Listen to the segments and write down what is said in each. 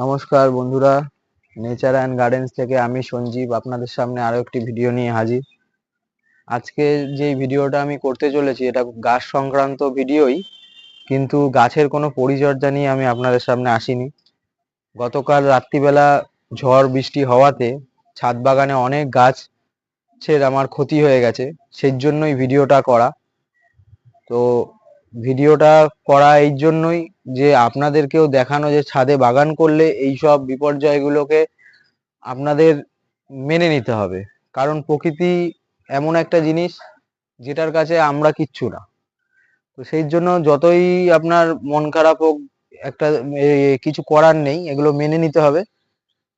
নমস্কার বন্ধুরা। Nature and gardens থেকে আমি সঞ্জীব, আপনাদের সামনে আরও একটি ভিডিও নিয়ে হাজির। আজকে যে ভিডিওটা আমি করতে চলেছি, এটা গাছ সংক্রান্ত ভিডিওই কিন্তু গাছের কোনো পরিচর্যা নিয়ে আমি আপনাদের সামনে আসিনি। গতকাল রাত্রিবেলা ঝড় বৃষ্টি হওয়াতে ছাদ বাগানে অনেক গাছের আমার ক্ষতি হয়ে গেছে সেই জন্যই ভিডিওটা করা। তো ভিডিওটা করা এই জন্যই যে আপনাদেরকেও দেখানো যে ছাদে বাগান করলে এই সব বিপর্যয়গুলোকে আপনাদের মেনে নিতে হবে। কারণ প্রকৃতি এমন একটা জিনিস যেটার কাছে আমরা কিচ্ছু না। তো সেই জন্য যতই আপনার মন খারাপ হোক, একটা কিছু করার নেই, এগুলো মেনে নিতে হবে।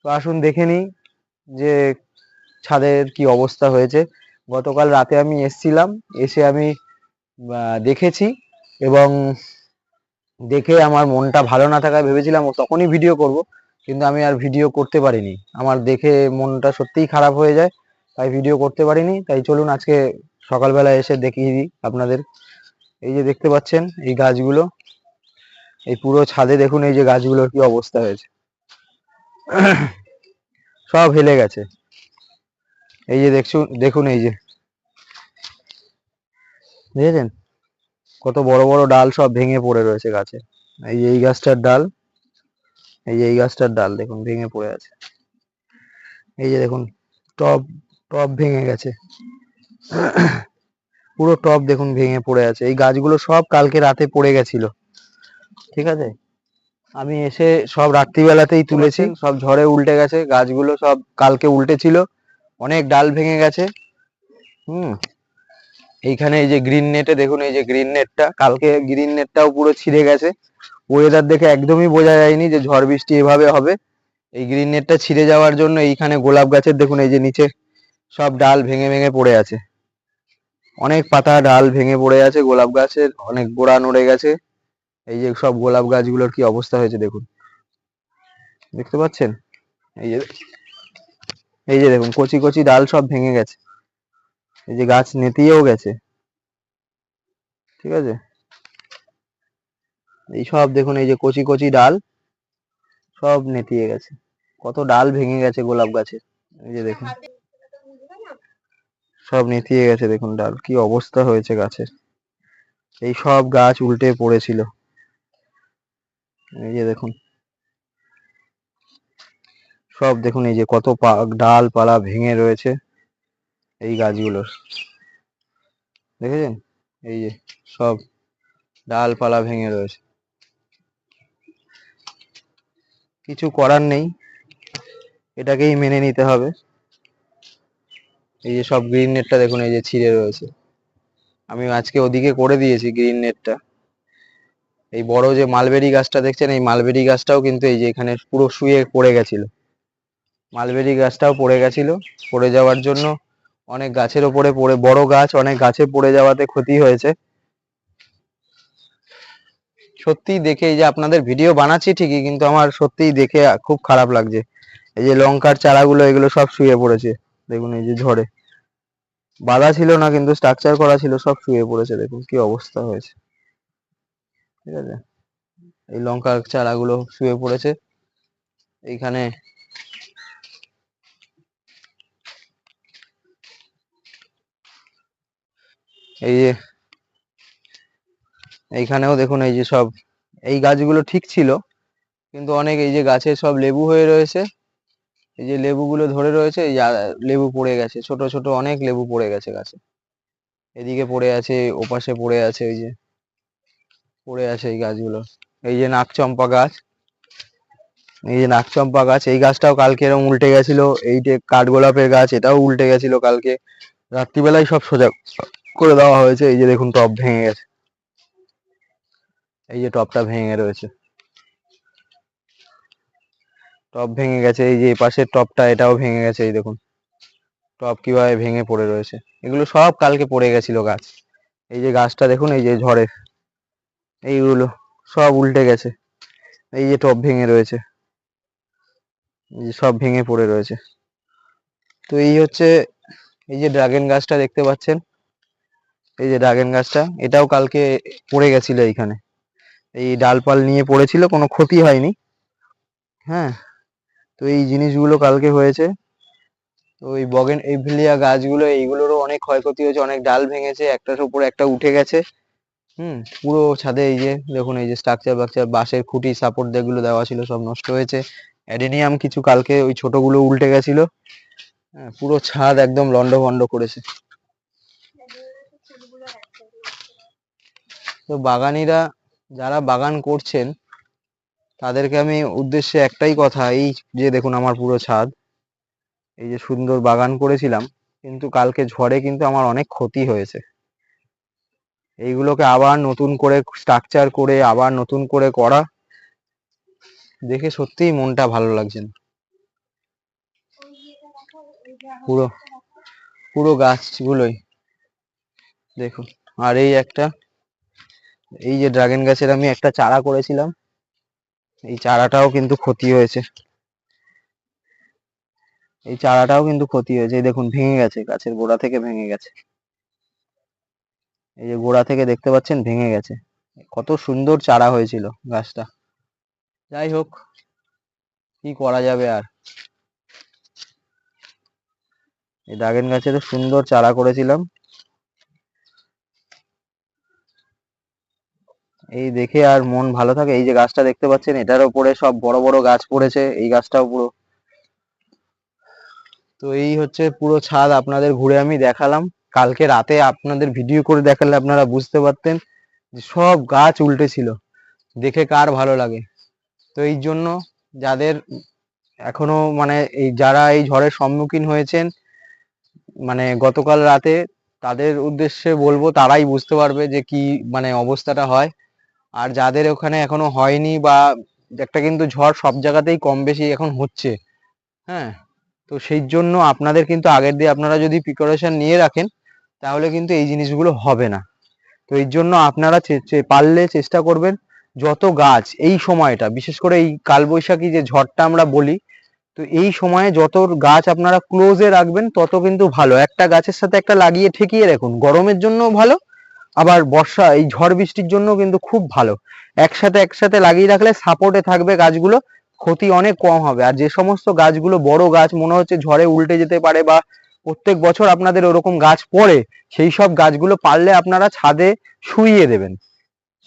তো আসুন দেখে নিই যে ছাদের কি অবস্থা হয়েছে। গতকাল রাতে আমি এসছিলাম, এসে আমি দেখেছি। এবং দেখে আমার মনটা ভালো না থাকায় ভেবেছিলাম তখনই ভিডিও করব, কিন্তু আমি আর ভিডিও করতে পারিনি। আমার দেখে মনটা সত্যিই খারাপ হয়ে যায়, তাই ভিডিও করতে পারিনি। তাই চলুন আজকে সকালবেলা এসে দেখিয়ে দিই আপনাদের। এই যে দেখতে পাচ্ছেন, এই গাছগুলো, এই পুরো ছাদে দেখুন এই যে গাছগুলোর কি অবস্থা হয়েছে। সব হেলে গেছে। এই যে দেখছুন দেখুন এই যে। দেখেছেন? কত বড় বড় ডাল সব ভেঙে পড়ে রয়েছে গাছে। এই যে এই গাছটার ডাল, এই যে এই গাছটার ডাল দেখুন, ভেঙে পড়ে আছে। এই যে দেখুন, টব টব ভেঙে গেছে। পুরো টব দেখুন ভেঙে পড়ে আছে। এই গাছগুলো সব কালকে রাতে পড়ে গেছিল। ঠিক আছে? আমি এসে সব রাত্রিবেলাতেই তুলেছি, সব ঝড়ে উল্টে গেছে, গাছগুলো সব কালকে উল্টে ছিল অনেক ডাল ভেঙে গেছে। হুম। এইখানে এই যে গ্রিন নেটে দেখুন, এই যে গ্রিন নেটটা কালকে গ্রিন নেটটাও পুরো ছিঁড়ে গেছে। ওয়েদার দেখে একদমই বোঝা যায়নি যে ঝড় বৃষ্টি এভাবে হবে। এই গ্রিন নেটটা ছিঁড়ে যাওয়ার জন্য এইখানে গোলাপ গাছের, দেখুন এই যে নিচে সব ডাল ভেঙে ভেঙে পড়ে আছে। অনেক পাতা ডাল ভেঙে পড়ে আছে, গোলাপ গাছের অনেক গোড়া নড়ে গেছে। এই যে সব গোলাপ গাছগুলোর কি অবস্থা হয়েছে দেখুন। দেখতে পাচ্ছেন? এই যে এই যে দেখুন, কচি কচি ডাল সব ভেঙে গেছে। এই যে গাছ নেতিয়েও গেছে। ঠিক আছে? এই সব দেখুন, এই যে কচি কচি ডাল, সব নেতিয়ে গেছে। কত ডাল ভেঙে গেছে গোলাপ গাছের এই যে দেখুন, সব নেতিয়ে গেছে দেখুন ডাল। কি অবস্থা হয়েছে গাছের। এই সব গাছ উল্টে পড়েছিল। এই যে দেখুন, সব দেখুন, এই যে কত পা- ডালপালা ভেঙে রয়েছে। এই গাছগুলোর দেখেছেন? এই যে সব ডালপালা ভেঙে রয়েছে। কিছু করার নেই। এটাকেই মেনে নিতে হবে। এই যে সব গ্রিন নেটটা দেখুন, এই যে ছিঁড়ে রয়েছে। আমি আজকে ওদিকে করে দিয়েছি গ্রিন নেটটা এই বড় যে মালবেরি গাছটা দেখছেন, এই মালবেরি গাছটাও কিন্তু এই যে এখানে পুরো শুয়ে পড়ে গেছিল। মালবেরি গাছটাও পড়ে গেছিল। পড়ে যাওয়ার জন্য অনেক গাছের ওপরে পড়ে, বড় গাছ, অনেক গাছে পড়ে যাওয়াতে ক্ষতি হয়েছে। সত্যি দেখে এই যে আপনাদের ভিডিও বানাচ্ছি ঠিকই, কিন্তু আমার সত্যিই দেখে খুব খারাপ লাগছে। এই যে লঙ্কার চারাগুলো, এগুলো সব শুয়ে পড়েছে। দেখুন এই যে ঝড়ে। বাঁধা ছিল না, কিন্তু স্ট্রাকচার করা ছিল, সব শুয়ে পড়েছে। দেখুন কি অবস্থা হয়েছে। ঠিক আছে? এই লঙ্কার চারাগুলো শুয়ে পড়েছে। এইখানে এই যে, এইখানেও দেখুন এই যে সব, এই গাছগুলো ঠিক ছিল, কিন্তু অনেক এই যে গাছে সব লেবু হয়ে রয়েছে, এই যে লেবুগুলো ধরে রয়েছে, এই লেবু পড়ে গেছে, ছোট ছোট অনেক লেবু পড়ে গেছে গাছে। এদিকে পড়ে আছে, ওপাশে পড়ে আছে এই যে, পড়ে আছে এই গাছগুলো। এই যে নাকচম্পা গাছ, এই যে নাকচম্পা গাছ, এই গাছটাও কালকে এরকম উল্টে গেছিল, এই যে কাঠগোলাপের গাছ, এটাও উল্টে গেছিল কালকে। রাত্রিবেলায় সব সোজা করে দেওয়া হয়েছে, এই যে দেখুন টব ভেঙে গেছে। এই যে টবটা ভেঙে রয়েছে। টব ভেঙে গেছে, এই যে পাশের টবটা এটাও ভেঙে গেছে, এই দেখুন। টব কীভাবে ভেঙে পড়ে রয়েছে। এগুলো সব কালকে পড়ে গেছিল গাছ। এই যে গাছটা দেখুন, এই যে ঝড়ে, এইগুলো সব উল্টে গেছে। এই যে টব ভেঙে রয়েছে। এই যে সব ভেঙে পড়ে রয়েছে। তো এই হচ্ছে, এই যে ড্রাগন গাছটা দেখতে পাচ্ছেন এই যে ড্রাগন গাছটা, এটাও কালকে পড়ে গেছিল এইখানে। এই ডালপাল নিয়ে পড়েছিল, কোনো ক্ষতি হয়নি। হ্যাঁ তো এই জিনিসগুলো কালকে হয়েছে। তো এই বগেন এভিলিয়া গাছগুলো, এইগুলোরও অনেক ক্ষয়ক্ষতি হয়েছে, অনেক ডাল ভেঙেছে, একটার উপরে একটা উঠে গেছে। হুম, পুরো ছাদে এই যে, দেখুন এই যে স্ট্রাকচার বাকচার, বাঁশের খুঁটি সাপোর্ট যেগুলো দেওয়া ছিল, সব নষ্ট হয়েছে। অ্যাডেনিয়াম কিছু কালকে ওই ছোটগুলো উল্টে গেছিল। হ্যাঁ পুরো ছাদ একদম লন্ডভন্ড করেছে। তো বাগানিরা যারা বাগান করছেন, তাদেরকে আমি উদ্দেশ্যে একটাই কথা, এই যে দেখুন আমার পুরো ছাদ, এই যে সুন্দর বাগান করেছিলাম, কিন্তু কালকে ঝড়ে কিন্তু আমার অনেক ক্ষতি হয়েছে। এইগুলোকে আবার নতুন করে স্ট্রাকচার করে, আবার নতুন করে করা, দেখে সত্যিই মনটা ভালো লাগছে না। পুরো পুরো গাছগুলোই, দেখুন, আর এই একটা এই যে ড্রাগন গাছের আমি একটা চারা করেছিলাম, এই চারাটাও কিন্তু ক্ষতি হয়েছে। এই চারাটাও কিন্তু ক্ষতি হয়েছে। এই দেখুন, ভেঙে গেছে, গাছের গোড়া থেকে ভেঙে গেছে। এই যে গোড়া থেকে দেখতে পাচ্ছেন, ভেঙে গেছে। কত সুন্দর চারা হয়েছিল গাছটা। যাই হোক, কি করা যাবে আর? এই ড্রাগন গাছে তো সুন্দর চারা করেছিলাম। এই দেখে আর মন ভালো থাকে। এই যে গাছটা দেখতে পাচ্ছেন, এটার উপরে সব বড় বড় গাছ পড়েছে, এই গাছটাও পুরো। তো এই হচ্ছে পুরো ছাদ, আপনাদের ঘুরে আমি দেখালাম। কালকে রাতে আপনাদের ভিডিও করে দেখালে আপনারা বুঝতে পারতেন যে সব গাছ উল্টে ছিল। দেখে কার ভালো লাগে। তো এই জন্য যাদের এখনও মানে এই যারা এই ঝড়ের সম্মুখীন হয়েছেন মানে গতকাল রাতে, তাদের উদ্দেশ্যে বলব তারাই বুঝতে পারবে যে কি মানে অবস্থাটা হয়। আর যাদের ওখানে এখনও হয়নি বা একটা কিন্তু ঝড় সব জায়গাতেই কম বেশি এখন হচ্ছে হ্যাঁ? তো সেই জন্য আপনাদের কিন্তু আগের দিয়ে আপনারা যদি প্রিপারেশন নিয়ে রাখেন, তাহলে কিন্তু এই জিনিসগুলো হবে না। তো এই জন্য আপনারা পারলে চেষ্টা করবেন যত গাছ, এই সময়টা, বিশেষ করে এই কালবৈশাখী যে ঝড়টা আমরা বলি, তো এই সময়ে যত গাছ আপনারা ক্লোজে রাখবেন, তত কিন্তু ভালো। একটা গাছের সাথে একটা লাগিয়ে ঠেকিয়ে রাখুন। গরমের জন্য ভালো আবার বর্ষা, এই ঝড় বৃষ্টির জন্য কিন্তু খুব ভালো। একসাথে একসাথে লাগিয়ে রাখলে সাপোর্টে থাকবে গাছগুলো, ক্ষতি অনেক কম হবে। আর যে সমস্ত গাছগুলো বড় গাছ, মনে হচ্ছে ঝড়ে উল্টে যেতে পারে বা প্রত্যেক বছর আপনাদের ওরকম গাছ পড়ে, সেই সব গাছগুলো পারলে আপনারা ছাদে শুইয়ে দেবেন।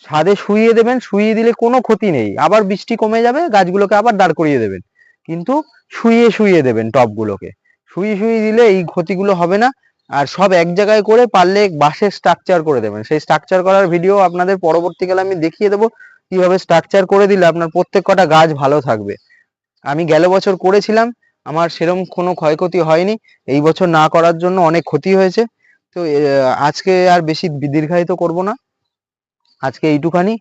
ছাদে শুইয়ে দেবেন, শুইয়ে দিলে কোনো ক্ষতি নেই। আবার বৃষ্টি কমে যাবে, গাছগুলোকে আবার দাঁড় করিয়ে দেবেন। কিন্তু শুইয়ে শুইয়ে দেবেন টবগুলোকে শুইয়ে শুইয়ে দিলে এই ক্ষতিগুলো হবে না। আর সব এক জায়গায় করে পারলে বাঁশের স্ট্রাকচার করে দেবেন। সেই স্ট্রাকচার করার ভিডিও আপনাদের পরবর্তীকালে আমি দেখিয়ে দেবো কীভাবে স্ট্রাকচার করে দিলে আপনার প্রত্যেক কটা গাছ ভালো থাকবে। আমি গেল বছর করেছিলাম, আমার সেরকম কোনো ক্ষয়ক্ষতি হয়নি। এই বছর না করার জন্য অনেক ক্ষতি হয়েছে। তো আজকে আর বেশি দীর্ঘায়িত করব না। আজকে এইটুখানি।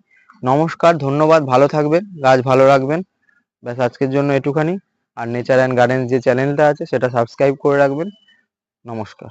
নমস্কার, ধন্যবাদ, ভালো থাকবেন, গাছ ভালো রাখবেন। ব্যাস, আজকের জন্য এটুখানি। আর নেচার অ্যান্ড গার্ডেন যে চ্যানেলটা আছে, সেটা সাবস্ক্রাইব করে রাখবেন। নমস্কার।